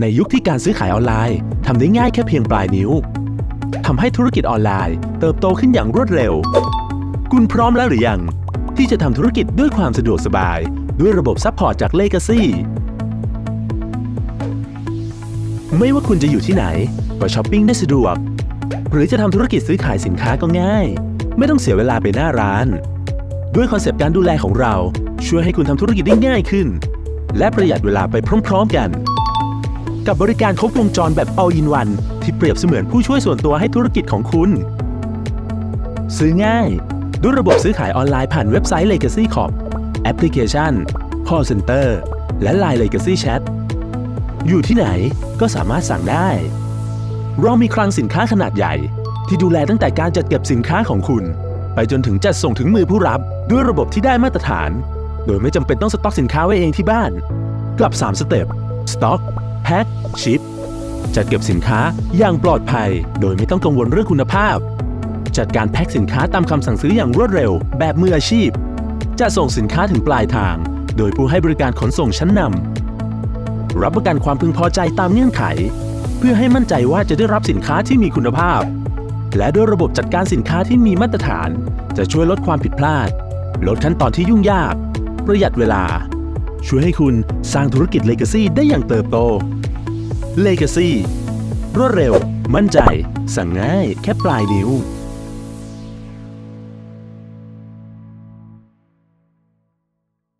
ในยุคที่การซื้อขายออนไลน์ทำได้ง่ายแค่เพียงปลายนิ้วทำให้ธุรกิจออนไลน์ เติบโตขึ้นอย่างรวดเร็ว คุณพร้อมแล้วหรือยัง ที่จะทำธุรกิจด้วยความสะดวกสบาย ด้วยระบบซัพพอร์ตจาก Legacy ไม่ว่าคุณจะอยู่ที่ไหน ก็ช้อปปิ้งได้สะดวก หรือจะทำธุรกิจซื้อขายสินค้าก็ง่าย ไม่ต้องเสียเวลาไปหน้าร้าน ด้วยคอนเซปต์การดูแลของเรา ช่วยให้คุณทำธุรกิจได้ง่ายขึ้น และประหยัดเวลาไปพร้อม ๆ กัน กับบริการครบวงจรแบบ all in one ที่เปรียบเสมือนผู้ช่วยส่วนตัวให้ธุรกิจของคุณ ซื้อง่าย ด้วยระบบซื้อขายออนไลน์ผ่านเว็บไซต์ Legacy Corp แอปพลิเคชัน Call Center และ Line Legacy Chat อยู่ที่ไหนก็สามารถสั่งได้ เรามีคลังสินค้าขนาดใหญ่ ที่ดูแลตั้งแต่การจัดเก็บสินค้าของคุณ ไปจนถึงจัดส่งถึงมือผู้รับ ด้วยระบบที่ได้มาตรฐาน โดยไม่จำเป็นต้องสต็อกสินค้าไว้เองที่บ้านกับ 3 สเต็ปสต็อก แพ็คชิป จัดเก็บสินค้าอย่างปลอดภัย โดยไม่ต้องกังวลเรื่องคุณภาพ จัดการแพ็คสินค้าตามคำสั่งซื้ออย่างรวดเร็ว แบบมืออาชีพ จะส่งสินค้าถึงปลายทาง โดยผู้ให้บริการขนส่งชั้นนำรับประกันความพึงพอใจตามเงื่อนไข เพื่อให้มั่นใจว่าจะได้รับสินค้าที่มีคุณภาพ และด้วยระบบจัดการสินค้าที่มีมาตรฐาน จะช่วยลดความผิดพลาด ลดขั้นตอนที่ยุ่งยาก ประหยัดเวลา ช่วยให้คุณสร้างธุรกิจ Legacy ได้อย่างเติบโต Legacy รวดเร็ว มั่นใจ สั่งง่าย แค่ปลายนิ้ว